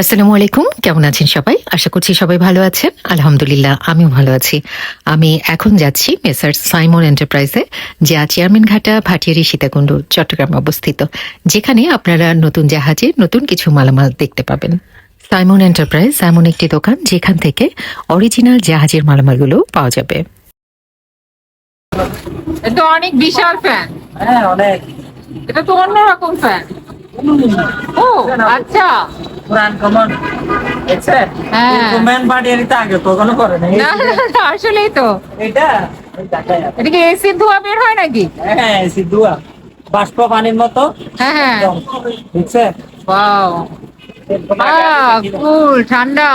আসসালামু আলাইকুম। কেমন আছেন সবাই? আশা করছি সবাই ভালো আছেন। আলহামদুলিল্লাহ আমিও ভালো আছি। আমি এখন যাচ্ছি মেসার সাইমন এন্টারপ্রাইজে যা চেয়ারম্যান ঘাটা ভাটিয়ারি সীতাকুণ্ড চট্টগ্রাম অবস্থিত যেখানে আপনারা নতুন জাহাজে নতুন কিছু মালামাল দেখতে পাবেন। সাইমন এন্টারপ্রাইজ এমন একটি দোকান যেখান থেকে অরিজিনাল জাহাজের মালামালগুলো পাওয়া যাবে। এটা অনেক বিশাল ফ্যান হ্যাঁ অনেক। এটা তো অন্যরকম ফ্যান ও আচ্ছা। পুরান কমন দেখছেন হ্যাঁ। বাড়ি এর আগে কখনো করে না না না, না, আসলেই তো। এটা। এটা কি এসির ধোয়া বের হয় নাকি? হ্যাঁ সিদ্ধুয়া বাষ্প পানির মতো। হ্যাঁ হ্যাঁ। একদম। দেখছেন ওয়াও কুল ঠান্ডা।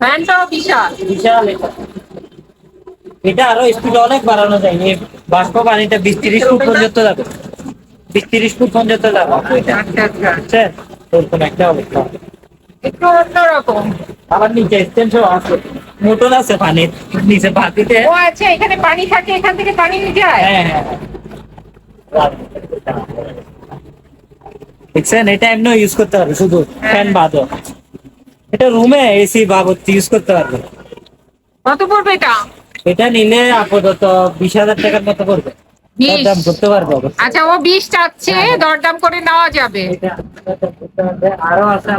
ফ্যানটাও বিশাল। বিশাল এটা। এটা আরও স্পিড অনেক বাড়ানো যায়। বাষ্প পানিটা বিশ তিরিশ ফুট পর্যন্ত যাবে। তিরিশ ফুট পর্যন্ত এটা আচ্ছা আচ্ছা ওরকম একটা অবস্থা একটু অন্যরকম আবার নিচে এক্সটেনশন আছে। মোটর আছে পানির নিচে বাতিতে ও আচ্ছা এখানে পানি থাকে এখান থেকে পানি নিয়ে যায়? হ্যাঁ হ্যাঁ। দেখছেন এটা এমনি ইউজ করতে পারবে শুধু ফ্যান বাদও এটা রুমে এসি বাবদ ইউজ করতে পারবে কত পড়বে এটা? এটা নিলে আপাতত বিশ হাজার টাকার মতো পড়বে। বিশ? করতে পারবে আচ্ছা ও চাচ্ছে দরদাম করে নেওয়া যাবে। আরও আছে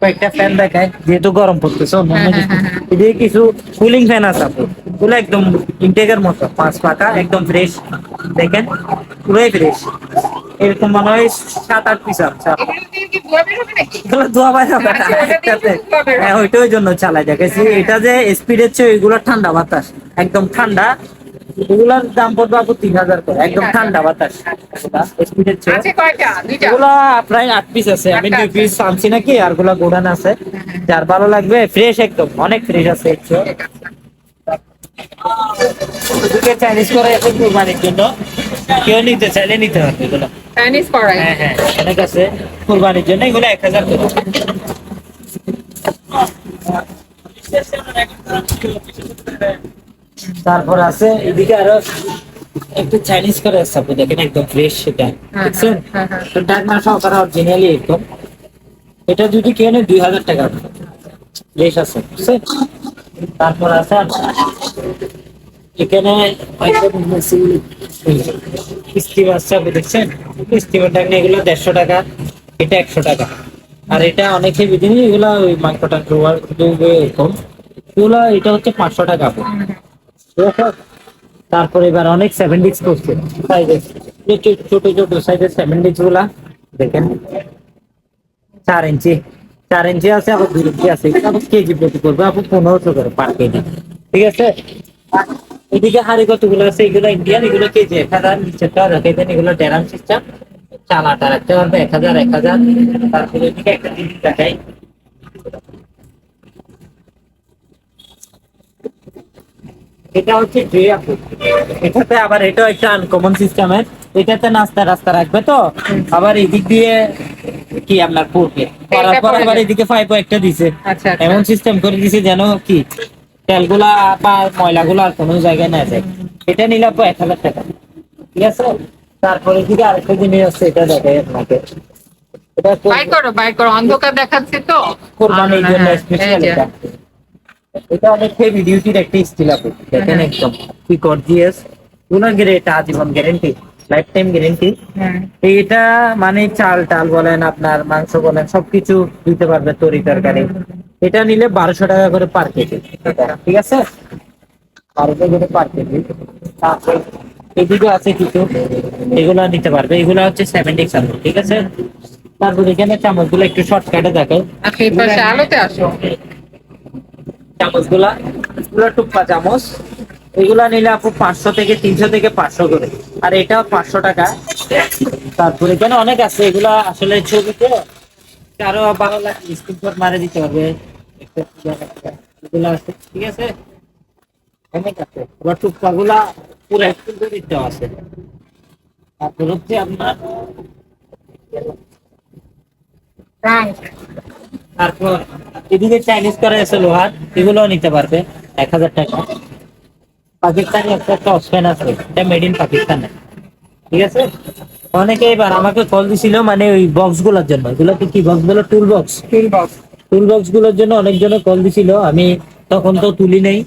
কয়েকটা ফ্যান দেখায় যেহেতু গরম পড়তেছে হ্যাঁ, হ্যাঁ, হ্যাঁ। এদিকে কিছু কুলিং ফ্যান আছে পুরো একদম ইনটেকের মতো পাঁচ পাকা একদম ফ্রেশ দেখেন পুরোই ফ্রেশ এরকম মনে হয় সাত আট পিস আছে। আচ্ছা। হ্যাঁ ওইটা ওই জন্য চালাই। দেখেছি এটা যে স্পিডের চেয়ে ওইগুলো ঠান্ডা বাতাস। একদম ঠান্ডা এগুলোর দাম পড়বে আপু তিন হাজার করে একদম ঠান্ডা বাতাস। স্পিডের চেয়ে। এগুলা প্রায় আট পিস আছে। আমি দুই পিস আনছি নাকি আরগুলা গোডান আছে। যার ভালো লাগবে ফ্রেশ একদম অনেক ফ্রেশ আছে একটু চাইনিজ করে এখন কুরবানির জন্য। কেউ নিতে চাইলে নিতে পারবে এগুলো। চাইনিজ করাই হ্যাঁ হ্যাঁ অনেক আছে কুরবানির জন্য এগুলো এক হাজার করে। তারপর আছে এদিকে আরও একটু চাইনিজ করে আছে আপনি দেখেন একদম ফ্রেশ সেটা হ্যাঁ, দেখছেন? হ্যাঁ, হ্যাঁ। তো ডাকনা সহকারে অরিজিনালি একদম এটা যদি কেউ নেয় দুই হাজার টাকা। ফ্রেশ আছে বুঝছেন? তারপর আছে এখানে স্টিমার চাপে দেখছেন? স্টিমার ডাকনা এগুলো দেড়শো টাকা এটা একশো টাকা। আর এটা অনেকে বিদিনই এগুলো ওই মাংস টাংস এরকম। এগুলো এটা হচ্ছে পাঁচশো টাকা। আছে? তারপরে এবার অনেক সেভেন ডিক্স করছে। ছোট ছোট সাইজের সেভেন ডিক্সগুলা। দেখেন। চার ইঞ্চি। চার ইঞ্চি আছে, আবার দুই ইঞ্চি আছে। কেজি প্রতি করবে আপনার পনেরোশো করে পার কেজি। ঠিক আছে? এদিকে হাড়ি কতগুলো আছে? এগুলো ইন্ডিয়ান এগুলো কেজি এক হাজার। নিচেরটা রেখে এগুলো ডেরাম সিস্টেম চাল আটা রাখতে পারবে এক হাজার এক হাজার। তারপরে এদিকে একটা জিনিস দেখাই। এটা হচ্ছে ট্রে এটাতে আবার এটাও একটা আনকমন সিস্টেমের এটাতে নাস্তা রাস্তা রাখবে তো? আবার এদিক দিয়ে কি আপনার পড়বে করার পর আবার এদিকে পাইপ একটা দিছে। আচ্ছা আচ্ছা। এমন সিস্টেম করে দিছে যেন কি? তেলগুলা বা ময়লাগুলো আর কোনো জায়গায় না যায়। এটা নিলে আপু এক হাজার টাকা। ঠিক আছে? তারপরে এদিকে আরেকটা জিনিস আছে এটা দেখাই আপনাকে। এটা বাই করো বাই করো। অন্ধকার দেখাচ্ছে তো? কোরবানির জন্য হ্যাঁ, স্পেশাল এটা। এটা অনেক হেভি ডিউটির একটা স্টিল আপু দেখেন একদম। কি গর্জিয়াস কোনো গ্রেট আজীবন গ্যারেন্টি লাইফ টাইম গ্যারেন্টি হ্যাঁ। এটা মানে চাল টাল বলেন আপনার মাংস বলেন সবকিছু দিতে পারবে তরি তরকারি এটা নিলে বারোশো টাকা করে পার কেজি ঠিক আছে? বারোশো করে পার কেজি তারপর এদিকে আছে কিছু এগুলো নিতে পারবে। এগুলো হচ্ছে সেভেন্টি সামথিং ঠিক আছে? তারপর এখানে চামচগুলো একটু শর্টকাটে দেখায় আচ্ছা আলোতে আসো। চামচগুলা এগুলো টুপ্পা চামচ। এগুলা নিলে আপু পাঁচশো থেকে তিনশো থেকে পাঁচশো করে। আর এটা পাঁচশো টাকা। তারপরে এখানে অনেক আছে, এগুলা আসলে ছবিতে কারও ভালো লাগে স্ক্রিনশট মারে দিতে হবে। এগুলা আছে, ঠিক আছে? অনেক আছে। এবার টুপ্পা গুলা পুরো স্কুল করে দিতে আছে। তারপর হচ্ছে আপনার. তারপর এদিকে চাইনিজ করে আছে লোহার এগুলো নিতে পারবে এক হাজার টাকা। পাকিস্তানি একটা একটা অপশন আছে এটা মেড ইন পাকিস্তানে ঠিক আছে? অনেকে এবার আমাকে কল দিছিল মানে ওই বক্সগুলোর জন্য। এগুলো কি কি বক্সগুলো টুল বক্স টুল বক্স টুল বক্সগুলোর জন্য অনেকজনে কল দিছিল আমি তখন তো তুলি নেই।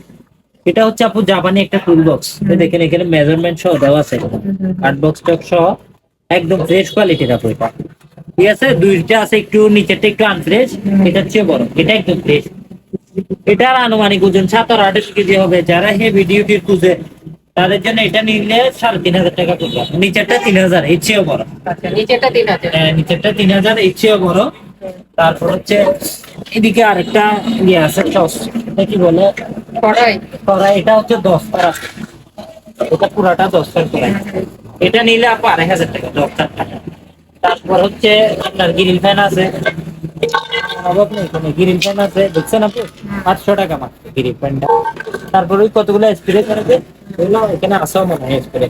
এটা হচ্ছে আপু জাপানি একটা টুল বক্স দেখেন এখানে মেজারমেন্ট সহ দেওয়া আছে। কাঠ বক্স টক সহ একদম ফ্রেশ কোয়ালিটির আপু এটা। ঠিক আছে? দুইটা আছে একটু নিচেরটা একটু আনফ্রেশ এটা হচ্ছে বড় এটা একদম ফ্রেশ এটার আনুমানিক ওজন সাতার আঠাশ কেজি হবে। যারা হেভি ডিউটির খুঁজে তাদের জন্য এটা নিলে সাড়ে তিন হাজার টাকা পড়বে। নিচেরটা তিন হাজার এর চেয়েও বড়। আচ্ছা নিচেটা তিন আছে হ্যাঁ, নিচেরটা তিন হাজার এর চেয়েও বড়। তারপর হচ্ছে এদিকে আরেকটা ইয়ে আছে টস। এটা কি বলে? কড়াই। কড়াই এটা হচ্ছে দশটার আছে এটা পুরাটা দশটার কড়াই। এটা নিলে আপু আড়াই হাজার টাকা দশটার টাকা। তারপর হচ্ছে আপনার গ্রিল ফ্যান আছে। অভাব নেই কোনো গ্রিল ফ্যান আছে দেখছেন আপনি? আটশো টাকা মাত্র গ্রিল ফ্যানটা তারপর ওই কতগুলো স্প্রে ওগুলো এখানে আসাও মনে হয় স্প্রে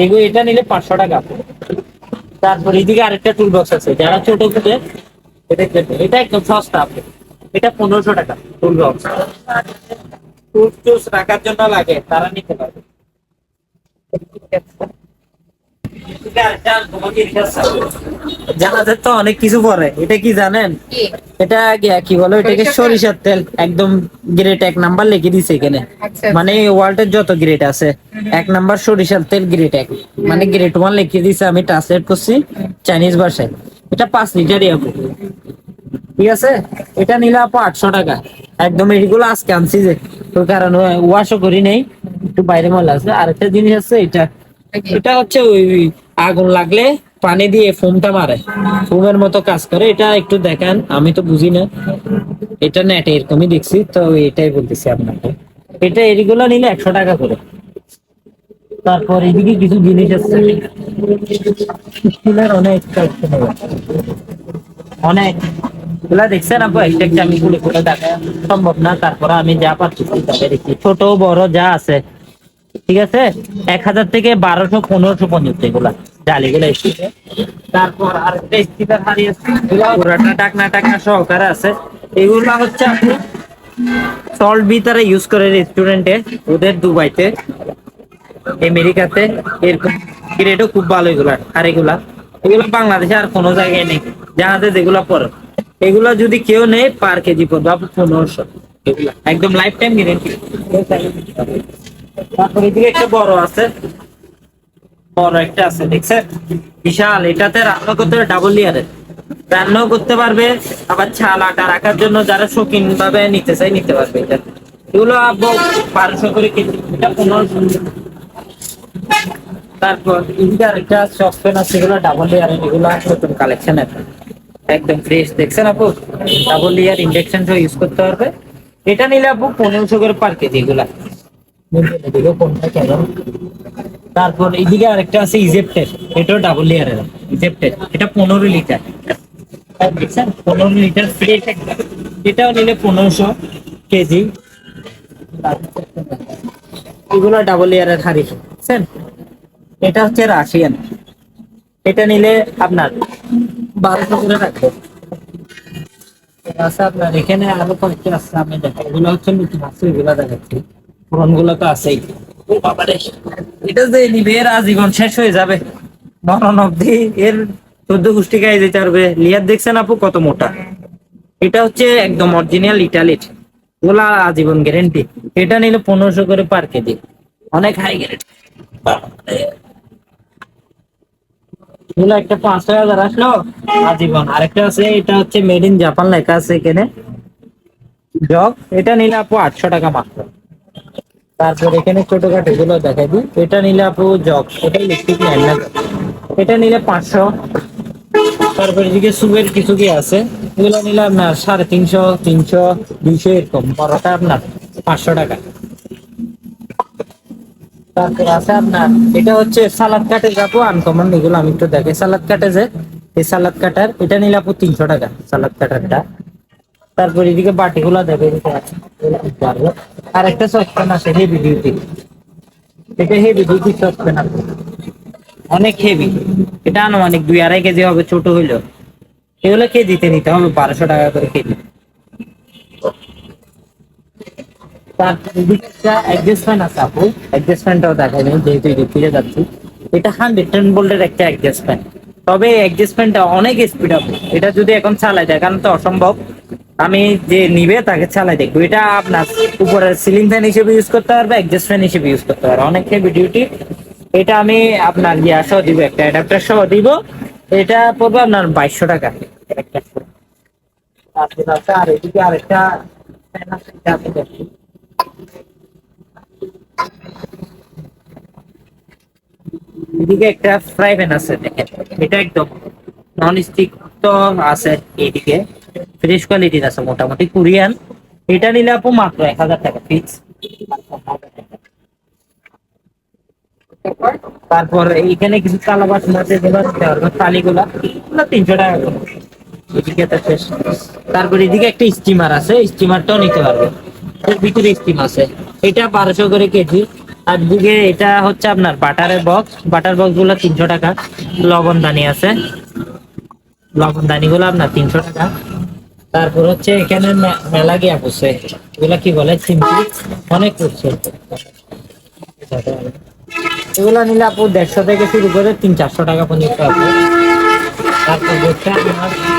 এইগুলো এটা নিলে পাঁচশো টাকা তারপর এদিকে আরেকটা টুল বক্স আছে। যারা ছোট খুঁজে এটা একদম সস্তা আপনি এটা পনেরোশো টাকা টুল বক্স টুলস টুলস রাখার জন্য লাগে তারা নিতে পারবে। জাহাজের তো অনেক কিছু পরে। এটা কি জানেন? এটা কি- কি বলো এটাকে সরিষার তেল? একদম গ্রেড এক নাম্বার লিখে দিছে এখানে। আচ্ছা। মানে ওয়ার্ল্ডের যত গ্রেড আছে এক নাম্বার সরিষার তেল গ্রেড এক। মানে গ্রেড ওয়ান লিখে দিছে আমি ট্রান্সলেট করছি চাইনিজ ভাষায়। এটা পাঁচ লিটারই আপু ঠিক আছে? এটা নিলে আপু আটশো টাকা। একদম এগুলো আজকে আনছি যে ওই কারণে ওয়াশও করি নেই একটু বাইরে ময়লা আছে। আরেকটা জিনিস আছে এটা। এটা হচ্ছে ওই আগুন লাগলে পানি দিয়ে ফোমটা মারে। ফোমের মতো কাজ করে। এটা একটু দেখান আমি তো বুঝি না। এটা নেটে এরকমই দেখছি তো এটাই বলতেছি আপনাকে। এটা এগুলো নিলে একশো টাকা করে। তারপর এদিকে কিছু জিনিস আছে। অনেক অনেক। এগুলা হচ্ছে সল্ট ইউজ করে রেস্টুরেন্টে ওদের দুবাইতে, আমেরিকাতে। এরকম গ্রেডও খুব ভালো এগুলা, আর এগুলা। এগুলো বাংলাদেশে আর কোনো জায়গায় নেই। জাহাজে যেগুলো পড়ে এগুলো যদি কেউ নেই পার কেজি পড়বে। আপনি পনেরোশো। একদম লাইফ টাইম গ্যারেন্টি তারপর এদিকে একটা বড় আছে। বড় একটা আছে, দেখছেন? বিশাল। এটাতে রান্না করতে হবে ডাবল লেয়ারের রান্নাও করতে পারবে, আবার ছাল আটা রাখার জন্য যারা শৌখিন ভাবে নিতে চাই নিতে পারবে এটা। এগুলো আব্বু বারোশো করে কেজি। এটা পনেরোশো। তারপর এদিকে আরেকটা সসপ্যান আছে, এগুলো ডাবল লেয়ার এগুলো নতুন কালেকশন আছে একদম ফ্রেশ দেখছেন আপু? ডাবল লেয়ার ইন্ডাকশন সহ ইউজ করতে পারবে। এটা নিলে আপু পনেরোশো করে পার কেজি এগুলা। কোনটা কেমন তারপর এইদিকে আরেকটা আছে ইজেপ্টের এটাও ডাবল লেয়ারের ইজেপ্টের এটা পনেরো লিটার দেখছেন? পনেরো লিটার ফ্রেশ এটাও নিলে পনেরোশো কেজি এগুলো ডাবল লেয়ারের হাড়ি। বুঝছেন এটা হচ্ছে রাশিয়ান। এটা নিলে আপনার আচ্ছা গুলো মরণ এর চোদ্দ দেখছেন আপু, কত মোটা। এটা হচ্ছে একদম অরিজিনাল ইটালির ওগুলা আজীবন গ্যারেন্টি এটা নিলে পনেরোশো করে পার কেজি। অনেক হাই গ্যারেন্টি এগুলো একটা পাঁচ হাজার আসলো আজীবন। আরেকটা আছে, এটা হচ্ছে মেড ইন জাপান লেখা আছে এখানে। জগ, এটা নিলে আপু আটশো টাকা মাত্র। তারপর এখানে ছোটখাটো এগুলো দেখাই দিই। এটা নিলে আপু জগ, এটা ইলেকট্রিক এটা নিলে পাঁচশো। তারপর এদিকে সুপের কিছু কি আছে? এগুলো নিলে আপনার সাড়ে তিনশো তিনশো, দুইশো এরকম। বড়টা আপনার পাঁচশো টাকা। তারপর আছে আপনার, এটা হচ্ছে সালাদ কাটে যাব আনকমন এগুলো আমি একটু দেখে। সালাদ কাটে যে, এই সালাদ কাটার, এটা নিলে আপু তিনশো টাকা, সালাদ কাটারটা। তারপর এদিকে বাটিগুলো দিতে আর একটা সসপ্যান আছে হেভি ডিউটি এটা হেভি ডিউটি সসপ্যান আছে অনেক হেভি এটা আনুমানিক দুই আড়াই কেজি হবে, ছোট হইল। এগুলো কেজিতে নিতে হবে, বারোশো টাকা করে কেজি। তারপর এদিকে একটা অ্যাডজাস্ট আছে আপু। অ্যাডজাস্ট ফ্যানটাও দেখাই নেই, যেহেতু ফিরে যাচ্ছি। এটা ভোল্টের একটা অ্যাডজাস্ট ফ্যান তবে অ্যাডজাস্ট ফ্যানটা অনেক স্পিড এটা যদি এখন চালাই তো অসম্ভব। আমি যে নিবে তাকে চালাই দেখব। এটা আপনার উপরের সিলিং ফ্যান হিসেবে ইউজ করতে পারবে অ্যাডজাস্ট ফ্যান হিসেবে ইউজ করতে পারবে। অনেক হেভি এটা আমি আপনার ইয়া সহ দিব, একটা সহ দিব। এটা পড়বে আপনার বাইশশো টাকা। আর এদিকে আরেকটা ফ্যান আছে এদিকে একটা ফ্রাই প্যান আছে, দেখেন। এটা একদম নন স্টিক তো আছে এইদিকে ফ্রেশ কোয়ালিটির আছে মোটামুটি কোরিয়ান এটা নিলে আপু মাত্র এক হাজার টাকা ফিক্স তারপর এখানে কিছু আছে, যেগুলো নিতে থালিগুলা, এগুলো তিনশো টাকা এদিকে তারপর এদিকে একটা স্টিমার আছে স্টিমারটাও নিতে পারবে। ভিতরে স্টিম আছে। এটা বারোশো করে কেজি। আর দিকে এটা হচ্ছে আপনার বাটারের বক্স। বাটার বক্সগুলো তিনশো টাকা। লবণদানি আছে। লবণদানি গুলো আপনার তিনশো টাকা। তারপর হচ্ছে এখানে মেলা গিয়া পড়ছে এগুলা কি বলে? সিম্পলি অনেক পড়ছে এগুলো নিলে আপু দেড়শো থেকে শুরু করে তিন চারশো টাকা পর্যন্ত পাবো তারপর হচ্ছে আপনার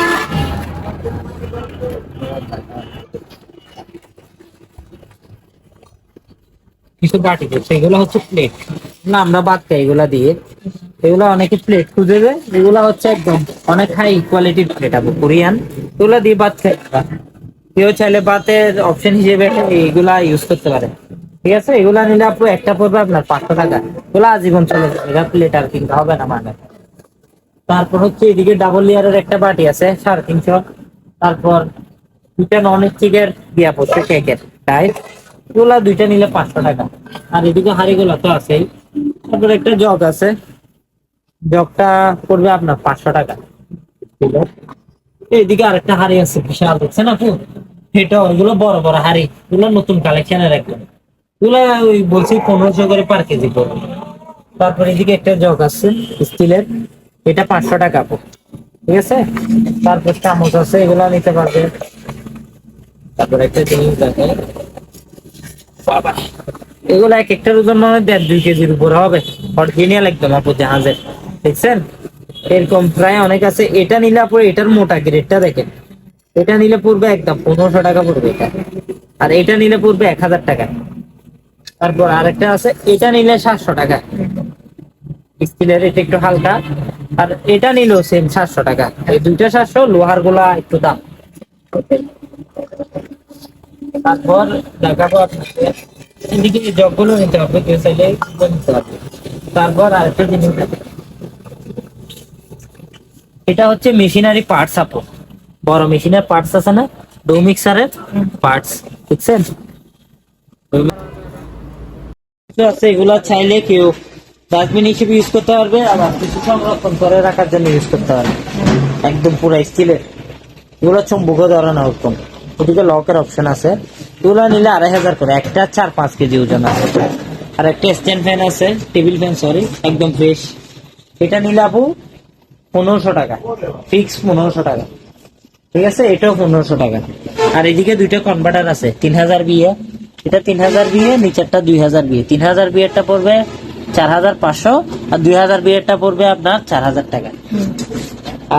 কিছু বাটি করছে এগুলো হচ্ছে প্লেট না, আমরা বাদ খাই এগুলা দিয়ে। এগুলো অনেকে প্লেট খুঁজে দেয়। এগুলো হচ্ছে একদম অনেক হাই কোয়ালিটির প্লেট আপু কোরিয়ান। এগুলো দিয়ে বাদ কেউ চাইলে বাতের অপশন হিসেবে এইগুলা ইউজ করতে পারে। ঠিক আছে? এগুলা নিলে আপু একটা পড়বে আপনার পাঁচশো টাকা। এগুলো আজীবন চলে যাবে। এটা প্লেট আর কিনতে হবে না মানে। তারপর হচ্ছে এদিকে ডাবল লেয়ারের একটা বাটি আছে, সাড়ে তিনশো। তারপর দুইটা নন স্টিকের দিয়া পড়ছে কেকের টাইপ এগুলা দুইটা নিলে পাঁচশো টাকা। আর এদিকে হাড়িগুলো তো আছেই। তারপর একটা জগ আছে। জগটা পড়বে আপনার পাঁচশো টাকা। এইদিকে আরেকটা হাড়ি আছে, বিশাল, দেখছেন আপু? এটা ওইগুলো বড় বড় হাড়ি। এগুলো নতুন কালেকশনের একদম। এগুলো ওই বলছি পনেরোশো করে পার কেজি পড়বে। তারপর এদিকে একটা জগ আছে, স্টিলের। এটা পাঁচশো টাকা আপু। ঠিক আছে? তারপর চামচ আছে, এগুলো নিতে পারবে তারপর একটা জিনিস দেখে বাবা। এগুলো এক একটার ওজন মনে হয় দুই কেজির উপর হবে। অরিজিনাল একদম আপু, জাহাজের। দেখছেন? এরকম প্রায় অনেক আছে। এটা নিলে আপু, এটার মোটা গ্রেডটা দেখেন। এটা নিলে পড়বে একদম পনেরোশো টাকা পড়বে এটা। আর এটা নিলে পড়বে এক হাজার টাকা। তারপর আরেকটা আছে, এটা নিলে সাতশো টাকা। স্টিলের এটা একটু হালকা। আর এটা নিলেও সেম সাতশো টাকা। এই দুইটা সাতশো, লোহারগুলা একটু দাম। তারপর দেখাবো আপনাকে। এদিকে জগগুলো নিতে হবে, কেউ চাইলে নিতে পারবে। তারপর আরেকটা জিনিস এটা হচ্ছে মেশিনারি পার্টস, আপু। বড় মেশিনের পার্টস আছে না? ডো পার্টস, বুঝছেন? আছে, এগুলো চাইলে কেউ ডাস্টবিন হিসেবে ইউজ করতে পারবে আবার কিছু সংরক্ষণ করে রাখার জন্য ইউজ করতে পারবে একদম পুরো স্টিলের এগুলো চম্বুকও ধরানো একদম ওদিকে লকের অপশন আছে। এগুলো নিলে আড়াই হাজার করে। একটা চার পাঁচ কেজি ওজন আছে। আর একটা স্ট্যান্ড ফ্যান আছে টেবিল ফ্যান সরি একদম ফ্রেশ এটা নিলে আপু পনেরোশো টাকা। ফিক্স পনেরোশো টাকা। ঠিক আছে? এটাও পনেরোশো টাকা। আর এদিকে দুইটা কনভার্টার আছে। তিন হাজার বিয়ে এটা তিন হাজার বিয়ে নিচেরটা দুই হাজার বিয়ে তিন হাজার বিয়েরটা পড়বে চার হাজার পাঁচশো আর দুই হাজার বিয়েরটা পড়বে আপনার চার হাজার টাকা।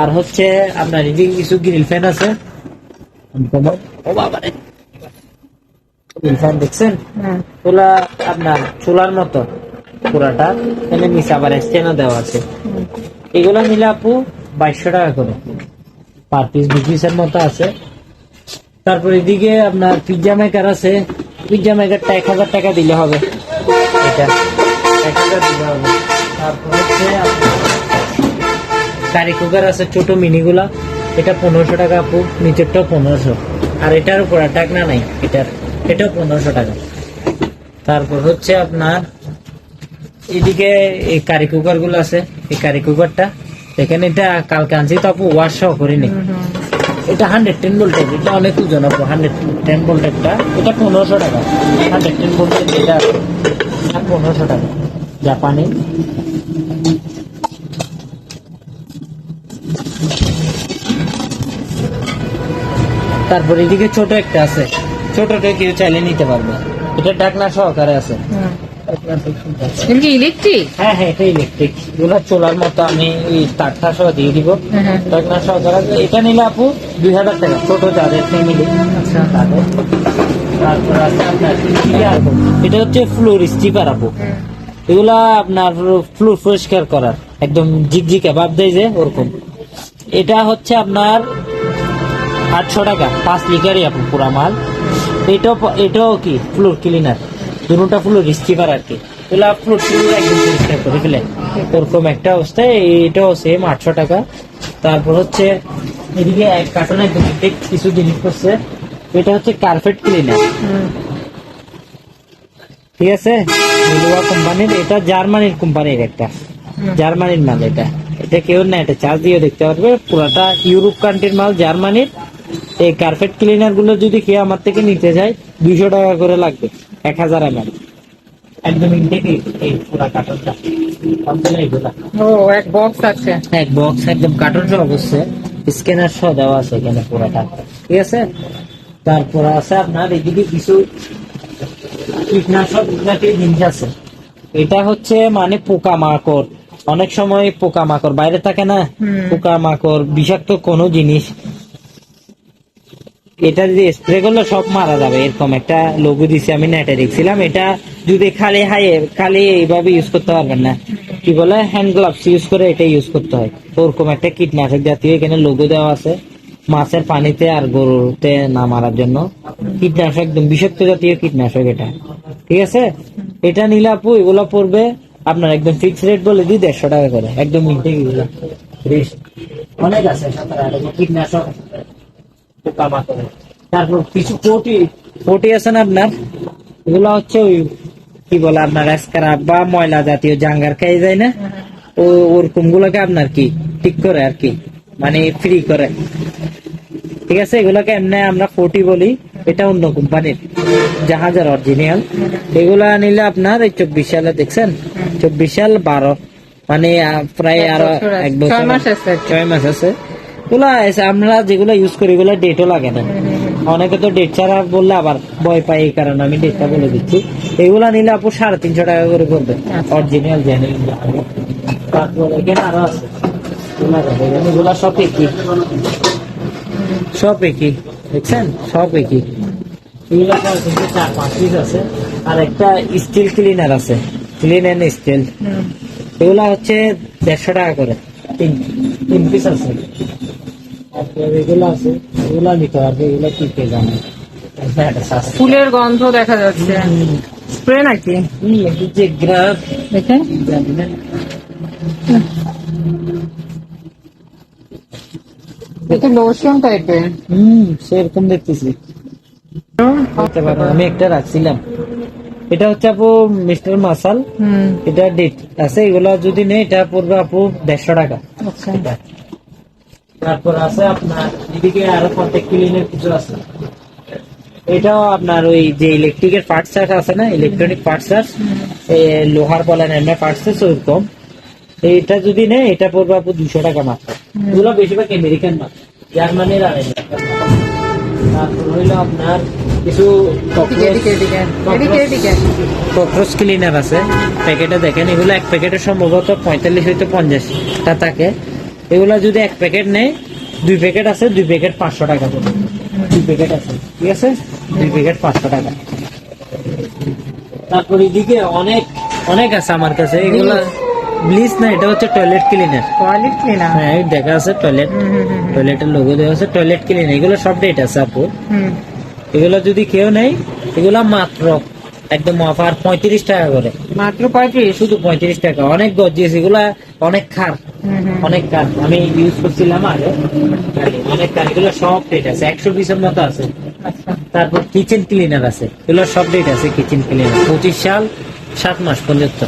আর হচ্ছে আপনার এদিকে কিছু গ্রিল ফ্যান আছে। ও দেখছেন? ওগুলা আপনার চুলার মতো। পুরাটা এখানে নিচে আবার স্ট্যান্ডও দেওয়া আছে। এগুলো নিলে আপু বাইশশো টাকা করে। পার পিস পিসের মতো আছে। তারপর এদিকে আপনার পিজ্জা মেকার আছে। পিজ্জা মেকারটা এক হাজার টাকা দিলে হবে। এটা এক হাজার দিলে হবে। তারপর হচ্ছে আপনার কারি কুকার আছে ছোট মিনিগুলা এটা পনেরোশো টাকা আপু। নিচেরটাও পনেরোশো। আর এটার উপর টাকনা নাই এটার। এটাও পনেরোশো টাকা। তারপর হচ্ছে আপনার এদিকে এই কারি কুকারগুলো আছে এই কারি কুকারটা এখানে এটা কালকে আনছি তো আপু ওয়াশ করিনি। এটা হান্ড্রেড টেন ভোল্টেজ এটা অনেক ওজন আপু হান্ড্রেড টেন ভোল্টেজটা এটা পনেরোশো টাকা। হান্ড্রেড টেন ভোল্টেজ এটা পনেরোশো টাকা। জাপানি। তারপর এদিকে ছোট একটা আছে। ছোটটা কেউ চাইলে নিতে পারবে। এটা ডাকনা সহকারে আছে। কি ইলেকট্রিক হ্যাঁ হ্যাঁ এটা ইলেকট্রিক এগুলো চোলার মতো আমি এই তারটা সহ দিয়ে দিব। ডাকনা সহকারে এটা নিলে আপু দুই হাজার টাকা। ছোট যাদের ফ্যামিলি আচ্ছা। তারপর আছে আপনার এটা হচ্ছে ফ্লোর স্টিপার আপু। এগুলা আপনার ফ্লোর পরিষ্কার করার। একদম ঝিকঝিকে ভাব দেয় যে ওরকম। এটা হচ্ছে আপনার আটশো টাকা পাঁচ লিটারই আপু পুরা মাল। এটাও এটাও কি? ফ্লোর ক্লিনার দুটা ফ্লোর স্টিপার আর কি। এগুলা ফ্লোর ক্লিনার একদম পরিষ্কার করে ফেলে। ওরকম একটা অবস্থায় এটাও সেম আটশো টাকা। তারপর হচ্ছে এদিকে এক কার্টনে কিছু জিনিস করছে এটা হচ্ছে কার্পেট ক্লিনার ঠিক আছে? লিলুয়া কোম্পানির এটা জার্মানির কোম্পানির একটা। জার্মানির মাল এটা। এটা কেউ না এটা চার্জ দিয়ে দেখতে পারবে। পুরাটা ইউরোপ কান্ট্রির মাল জার্মানির। এই কার্পেট ক্লিনারগুলো যদি কেউ আমার থেকে নিতে যায় দুইশো টাকা করে লাগবে এক হাজার এম একদম এই পুরা কার্টনটা ও এক বক্স আছে। এক বক্স একদম কার্টন সহ অবশ্যই স্ক্যানার সহ দেওয়া আছে এখানে পুরোটা। ঠিক আছে? তারপর আছে আপনার এদিকে কিছু কীটনাশক জাতীয় জিনিস আছে। এটা হচ্ছে মানে পোকা মাকড় অনেক সময় পোকা মাকড় বাইরে থাকে না। পোকা মাকড় বিষাক্ত কোনো জিনিস এটা যদি স্প্রে করলে সব মারা যাবে, এরকম একটা লোগো দিছি আমি নেটে দেখছিলাম। এটা যদি খালি হাই, খালি এইভাবে ইউজ করতে পারবেন না। কি বলে? হ্যান্ড গ্লাভস ইউজ করে এটা ইউজ করতে হয়। ওরকম একটা কীটনাশক জাতীয় এখানে লোগো দেওয়া আছে। মাছের পানিতে আর গরুতে না মারার জন্য। কীটনাশক একদম বিষাক্ত জাতীয় কীটনাশক এটা। ঠিক আছে? এটা নিলে আপু এগুলো পড়বে আপনার একদম ফিক্স রেট বলে দিই দেড়শো টাকা করে। একদম মিনটে এগুলো অনেক আছে কীটনাশক তারপর কিছু আছে না আপনার? এগুলো হচ্ছে ওই কি বলে আপনার স্ক্রাব বা ময়লা জাতীয় জাঙ্গার খাই যায় না? ও ওরকম গুলোকে আপনার কি ঠিক করে আর কি মানে ফ্রি করে। ঠিক আছে এগুলোকে এমনি আমরা ফোর্টি বলি এটা অন্য কোম্পানির জাহাজের অরিজিনাল এগুলা নিলে আপনার এই চব্বিশ সালে দেখছেন? চব্বিশ সাল বারো মানে প্রায় আরও এক বছর ছয় মাস আছে। আছে আমরা যেগুলো ইউজ করি এগুলো ডেটও লাগে না। অনেকে তো ডেট ছাড়া বললে আবার ভয় পাই এই কারণে আমি ডেটটা বলে দিচ্ছি। এগুলা নিলে আপু সাড়ে তিনশো টাকা করে পড়বে। অরিজিনাল জেনুইন এখানে আরও আছে। এগুলা সব একই। সব একই। দেখছেন? সব একই। এগুলা চার পাঁচ পিস আছে। আর একটা স্টিল ক্লিনার আছে। ক্লিন এন্ড স্টিল এগুলা হচ্ছে দেড়শো টাকা করে। তিন তিন পিস আছে। তারপর এগুলো আছে এগুলা নিতে পারবে এগুলো কি কে জানে? ফুলের গন্ধ দেখা যাচ্ছে। স্প্রে নাকি? যে গ্রাফ। জানি এটা লোশন টাইপের হুম সেরকম দেখতেছি। পারো, আমি একটা রাখছিলাম। এটা হচ্ছে আপু মিস্টার মাসাল। এটা ডেট আছে এগুলো যদি নেই এটা পড়বে আপু দেড়শো টাকা। আচ্ছা। তারপর আছে আপনার এদিকে আরও কন্ট্যাক্ট ক্লিনের কিছু আছে। এটাও আপনার ওই যে ইলেকট্রিকের পার্টস আছে না ইলেকট্রনিক পার্টস লোহার বলেন এমনি পার্টস ওরকম এটা যদি নেই এটা পড়বে আপু দুশো টাকা মাত্র। এগুলো বেশিরভাগ আমেরিকান মাল জার্মানির আর আমেরিকান। তারপর হইল আপনার কিছু ককরোচ ক্লিনার আছে। প্যাকেটে দেখেন এগুলো এক প্যাকেটে সম্ভবত পঁয়তাল্লিশ হইতে পঞ্চাশটা থাকে। এগুলো যদি এক প্যাকেট নেয় দুই প্যাকেট আছে দুই প্যাকেট পাঁচশো টাকা করে। দুই প্যাকেট আছে ঠিক আছে? দুই প্যাকেট পাঁচশো টাকা। তারপর এদিকে অনেক অনেক আছে আমার কাছে। এগুলো ব্লিচ না এটা হচ্ছে টয়লেট ক্লিনার টয়লেট ক্লিনার হ্যাঁ এই দেখা আছে টয়লেট টয়লেটের লোগো দেওয়া আছে টয়লেট ক্লিনার এগুলো সব ডেট আছে আপু। এগুলো যদি কেউ নেই এগুলো মাত্র একদম অফার পঁয়ত্রিশ টাকা করে। মাত্র পঁয়ত্রিশ? শুধু পঁয়ত্রিশ টাকা। অনেক গজিয়েছে এগুলা অনেক খার। অনেক কার আমি ইউজ করছিলাম আগে। অনেক কার এগুলো সব ডেট আছে। একশো পিসের মতো আছে। আচ্ছা। তারপর কিচেন ক্লিনার আছে। এগুলো সব ডেট আছে কিচেন ক্লিনার পঁচিশ সাল সাত মাস পর্যন্ত।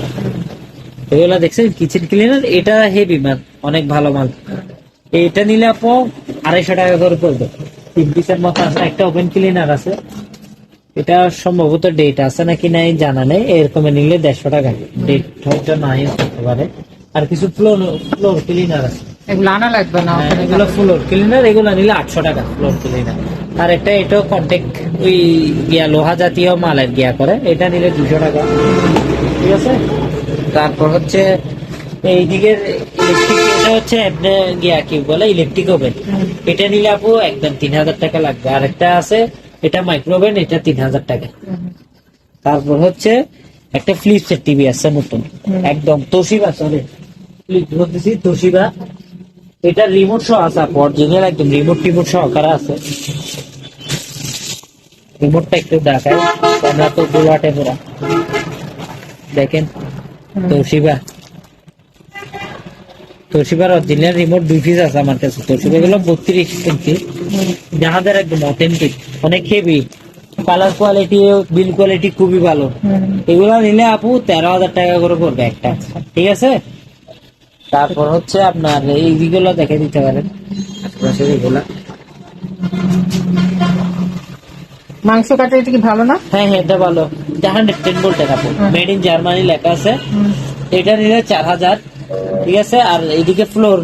এগুলো দেখছেন কিচেন ক্লিনার এটা হেভি মাল অনেক ভালো মাল। এটা নিলে আপু আড়াইশো টাকা করে পড়বে। তিন পিসের মতো আছে একটা ওপেন ক্লিনার আছে। এটা সম্ভবত ডেট আছে নাকি নাই জানা নেই এরকম নিলে দেড়শো টাকা। ডেট হয়তো নাই থাকতে পারে। আর কিছু ফ্লোর ফ্লোর ক্লিনার আছে। এগুলো আনা লাগবে না হ্যাঁ, এগুলো ফ্লোর ক্লিনার এগুলো নিলে আটশো টাকা ফ্লোর ক্লিনার আর একটা এটাও কন্টেক্ট ওই গিয়া লোহা জাতীয় মালের গিয়া করে। এটা নিলে দুশো টাকা। ঠিক আছে? তারপর হচ্ছে এইদিকে ইলেকট্রিক এটা হচ্ছে গিয়া কি বলে ইলেকট্রিক ওভেন এটা নিলে আপু একদম তিন হাজার টাকা লাগবে। আর একটা আছে এটা মাইক্রোওভেন এটা তিন হাজার টাকা। তারপর হচ্ছে একটা ফ্লিপসের টিভি আছে নতুন। একদম তোশিবা চলে ফ্লিপ বলতেছি তোশিবা। এটা রিমোট সহ আছে আপু অরিজিনাল একদম রিমোট টিমোট সহকারে আছে। রিমোটটা একটু দেখায় তো গোলাটে পুরা। দেখেন। তোশিবা তোশিবার অরিজিনাল রিমোট দুই পিস আছে আমার কাছে। তোশিবা গুলো বত্রিশ ইঞ্চি যাহাদের একদম অথেন্টিক অনেক heavy colour quality bill quality খুবই ভালো। এগুলো নিলে আপু তেরো হাজার টাকা করে পড়বে একটা। ঠিক আছে? তারপর হচ্ছে আপনার এই এইগুলো দেখে দিতে পারেন। আশেপাশের এগুলা। মাংস কাটা এটা কি ভালো না? হ্যাঁ হ্যাঁ এটা ভালো। এটা হান্ড্রেড টেন ভোল্টের আপু মেড ইন জার্মানি লেখা আছে। এটা নিলে চার হাজার ঠিক আছে? আর এইদিকে ফ্লোর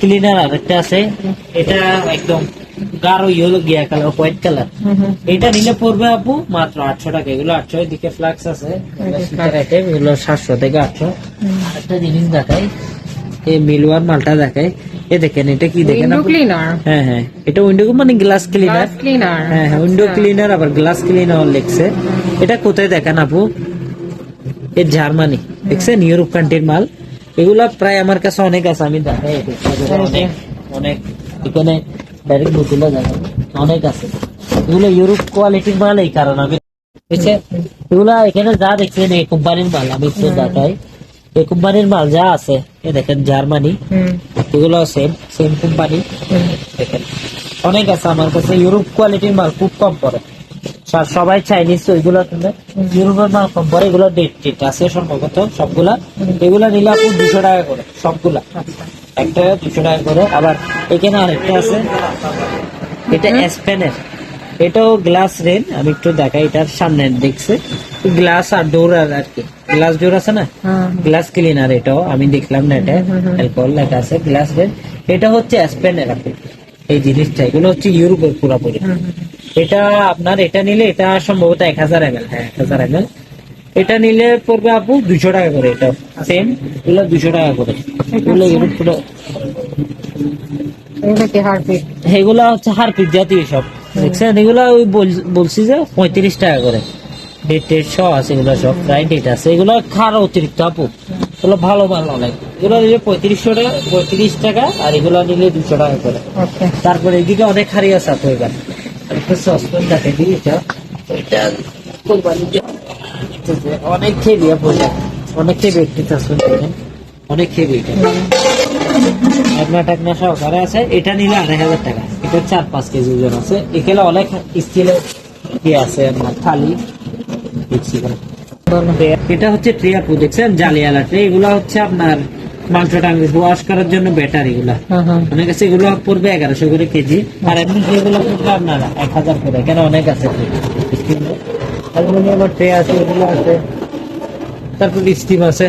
ক্লিনার আর একটা আছে এটা একদম গাঢ় ইয়েলো গিয়া কালার হোয়াইট কালার এটা নিলে পড়বে আপু মাত্র আটশো টাকা। এগুলো আটশো এদিকে ফ্লাক্স আছে। এগুলো এগুলো সাতশো থেকে আটশো। একটা জিনিস দেখাই। এই মিলওয়ার মালটা দেখাই। এ দেখেন এটা কি দেখেন উইন্ডো ক্লিনার হ্যাঁ হ্যাঁ। এটা উইন্ডো মানে গ্লাস ক্লিনার ক্লিনার হ্যাঁ হ্যাঁ উইন্ডো ক্লিনার আবার গ্লাস ক্লিনার লিখছে। এটা কোথায় দেখেন আপু? এ জার্মানি দেখছেন? ইউরোপ কান্ট্রির মাল। এগুলা প্রায় আমার কাছে অনেক আছে। আমি দেখাই অনেক এখানে ডাইরেক্ট বোতলে দেখেন অনেক আছে। এগুলো ইউরোপ কোয়ালিটির মাল এই কারণে। আমি বুঝছে এগুলা এখানে যা দেখছেন এই কোম্পানির মাল। আমি একটু দেখাই। এই কোম্পানির মাল যা আছে এ দেখেন জার্মানি। এগুলো সেম সেম কোম্পানি দেখেন। অনেক আছে আমার কাছে ইউরোপ কোয়ালিটির মাল খুব কম পড়ে। সবাই চাইনিজ তো এগুলো কিনবে। ইউরোপের মাল কম পড়ে, এগুলো ডেট ডেট আছে সম্ভবত সবগুলা। এগুলা নিলে আপনি দুশো টাকা করে, সবগুলা। একটা দুশো টাকা করে। আবার এখানে আরেকটা আছে, এটা স্পেনের এটাও গ্লাস রেন আমি একটু দেখাই এটার সামনে দেখছে। গ্লাস আর ডোর আর আর কি। গ্লাস ডোর আছে না? গ্লাস ক্লিনার এটাও আমি দেখলাম না এটা অ্যালকোহল লেখা আছে গ্লাস রেন এটা হচ্ছে স্পেনের আপনি এই জিনিসটা। এগুলো হচ্ছে ইউরোপের পুরোপুরি। এটা আপনার এটা নিলে এটা সম্ভবত এক হাজার এম হ্যাঁ এক হাজার এম এল এটা নিলে পড়বে আপু দুশো টাকা করে এটা সেম এগুলো দুশো টাকা করে। এগুলো ইউরোপ পুরো এগুলো এগুলা হচ্ছে হারপিক জাতীয় সব। দেখছেন? এগুলা ওই বল- বলছি যে পঁয়ত্রিশ টাকা করে। ডেট টেট সহ আছে এগুলো সব প্রায় ডেট আছে। এগুলো খার অতিরিক্ত আপু। এগুলো ভালো ভালো অনেক। এগুলো নিলে পঁয়ত্রিশশো টাকা পঁয়ত্রিশ টাকা আর এগুলো নিলে দুশো টাকা করে। তারপরে এদিকে অনেক হারি আছে আপু এবার। সসপেন দেখে দিই এটা। এটা অনেক খেবি আপু অনেক খেবি একটি সসপেন দেখেন। অনেক খেবি এটা। টাকনা সহকারে আছে। এটা নিলে আড়াই হাজার টাকা। এটা চার পাঁচ কেজি ওজন আছে। এখানে অনেক স্টিলের কি আছে আপনার থালি দেখছি এটা হচ্ছে ট্রে আপু দেখছেন জালিয়ালা ট্রে এগুলা হচ্ছে আপনার মাংস টাঙ্গি ওয়াশ করার জন্য ব্যাটারি এগুলা। অনেক আছে এগুলো পড়বে এগারোশো করে কেজি। আর এমনি যেগুলো পড়বে আপনার এক হাজার করে। এখানে অনেক আছে অ্যালুমিনিয়ামের ট্রে আছে এগুলো আছে। তারপর স্টিম আছে।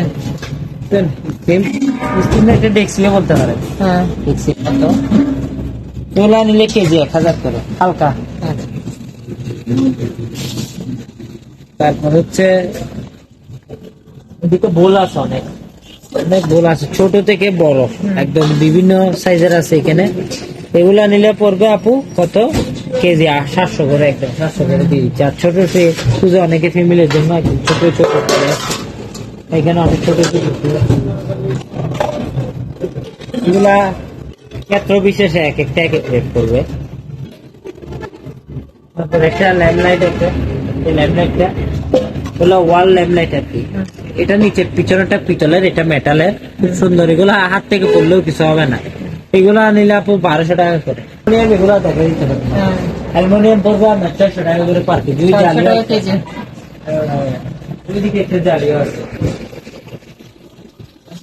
স্টিম স্টিম একটা ডেক্সিলে বলতে পারে হ্যাঁ। ডেক্সি এগুলো নিলে কেজি এক হাজার করে, হালকা। তারপর হচ্ছে, এদিকে বোল আছে অনেক। অনেক বোল আছে, ছোট থেকে বড়, একদম বিভিন্ন সাইজের আছে এখানে। এগুলা নিলে পড়বে আপু, কত কেজি? সাতশো করে একদম, সাতশো করে দিয়ে দিচ্ছে ছোট সে পুজো অনেকে ফ্যামিলির জন্য একদম ছোট ছোট করে। এখানে অনেক ছোট ছোট এগুলা ক্ষেত্র বিশেষে এক একটা এক এক করবে। তারপর একটা ল্যাম্পলাইট আছে। এই ল্যাম্পলাইটটা হলো ওয়াল ল্যাম্পলাইট আর কি। এটা নিচে পিছনেটা পিতলের এটা মেটালের। খুব সুন্দর। এগুলো হাত থেকে পড়লেও কিছু হবে না। এগুলো নিলে আপু বারোশো টাকা করে। এগুলো দেখা দিতে পারবে হ্যাঁ। অ্যালুমিনিয়াম পড়বে আপনার চারশো টাকা করে পার কেজি। আছে। কেজি। হ্যাঁ, ওইদিকে একটা জালিও আছে।